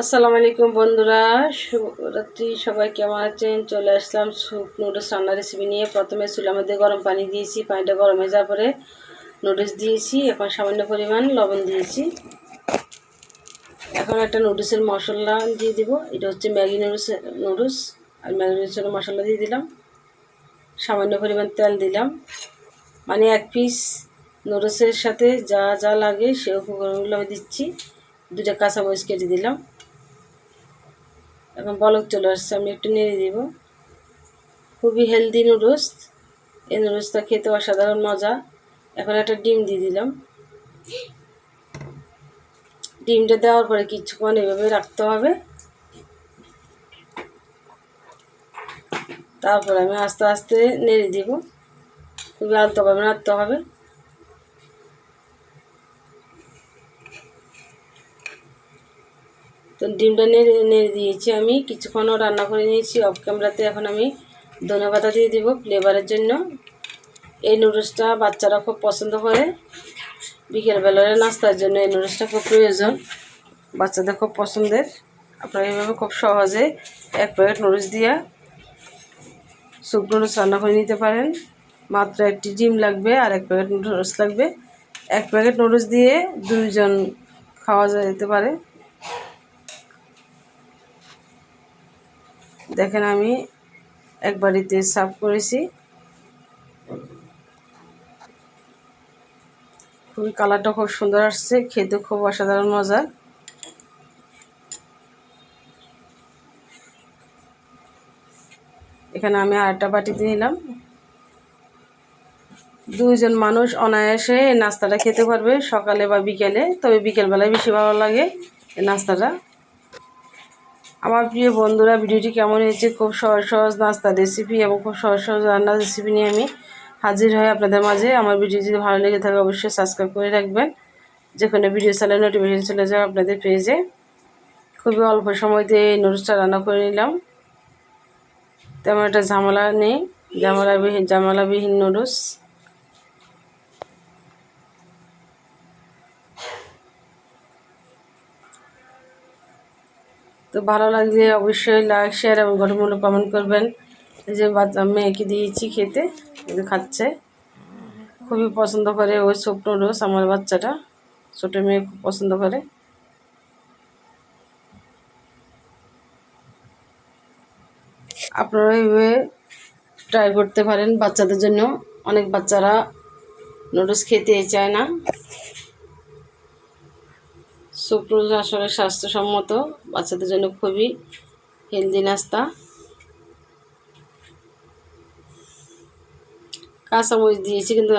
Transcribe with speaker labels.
Speaker 1: আসসালামু আলাইকুম বন্ধুরা। শুভরাত্রি। সবাই কেমন আছেন? চলে আসলাম স্যুপ নুডলস রান্নার রেসিপি নিয়ে। প্রথমে চুলার মধ্যে গরম পানি দিয়েছি। পানিটা গরম হয়ে যাওয়ার পরে নুডলস দিয়েছি। এখন সামান্য পরিমাণ লবণ দিয়েছি। এখন একটা নুডলসের মশলা দিয়ে দিব। এটা হচ্ছে ম্যাগি নুডলস নুডলস আর ম্যাগি নুডলসের মশলা দিয়ে দিলাম। সামান্য পরিমাণ তেল দিলাম। মানে এক পিস নুডলসের সাথে যা যা লাগে সে উপকরণগুলো আমি দিচ্ছি। দুটা কাঁচামরিচ কেটে দিলাম। এখন বলক চলে আসছে, আমি একটু নেড়ে দিব। খুবই হেলদি নুডলস এই নুডলসটা খেতে অসাধারণ মজা। এখন একটা ডিম দিয়ে দিলাম। ডিমটা দেওয়ার পরে কিছুক্ষণ এভাবে রাখতে হবে। তারপর আমি আস্তে আস্তে নেড়ে দিব। খুবই আলতোভাবে নাড়তে হবে। তো ডিমটা নেড়ে নেড়ে দিয়েছি আমি। কিছুক্ষণও রান্না করে নিয়েছি। অফ ক্যামেরাতে এখন আমি ধনেপাতা দিয়ে দিব ফ্লেভারের জন্য। এই নুডলসটা বাচ্চারা খুব পছন্দ করে। বিকেলবেলার নাস্তার জন্য এই নুডলসটা খুব প্রয়োজন। বাচ্চাদের খুব পছন্দের। আপনারা এইভাবে খুব সহজে এক প্যাকেট নুডলস দিয়ে স্যুপ নুডলস রান্না করে নিতে পারেন। মাত্র একটি ডিম লাগবে আর এক প্যাকেট নুডলস লাগবে। এক প্যাকেট নুডলস দিয়ে দুইজন খাওয়া যেতে পারে। দেখেন আমি এক বাড়িতে সার্ভ করেছি। খুবই কালারটা খুব সুন্দর আসছে, খেতে খুব অসাধারণ মজা। এখানে আমি আরেকটা বাটিতে নিলাম। দুইজন মানুষ অনায়াসে নাস্তাটা খেতে পারবে সকালে বা বিকেলে, তবে বিকেলবেলায় বেশি ভালো লাগে নাস্তাটা। আমার প্রিয় বন্ধুরা, ভিডিওটি কেমন হয়েছে? খুব সহজ সহজ নাস্তা রেসিপি এবং খুব সহজ সহজ রান্নার রেসিপি নিয়ে আমি হাজির হয়ে আপনাদের মাঝে। আমার ভিডিও যদি ভালো লেগে থাকে, অবশ্যই সাবস্ক্রাইব করে রাখবেন। যে কোনো ভিডিও চালে নোটিফিকেশন চলে যাবে আপনাদের পেজে খুবই অল্প সময়তে এই নুডলসটা রান্না করে নিলাম। তেমন একটা ঝামেলা নেই। ঝামেলাবিহীন ঝামেলাবিহীন নুডলস তো ভালো লাগলে অবশ্যই লাইক শেয়ার এবং গঠনমূলক কমেন্ট করবেন। যে বাচ্চা মেয়েকে দিয়েছি খেতে, খাচ্ছে। খুবই পছন্দ করে ওই সুপ নুডলস আমার বাচ্চাটা। ছোটো মেয়ে খুব পছন্দ করে। আপনারা এইভাবে ট্রাই করতে পারেন বাচ্চাদের জন্য। অনেক বাচ্চারা নুডলস খেতে চায় না। সুপ্রোজ আসলে স্বাস্থ্যসম্মত বাচ্চাদের জন্য খুবই হেলদি নাস্তা। কাঁচামরিচ দিয়েছি কিন্তু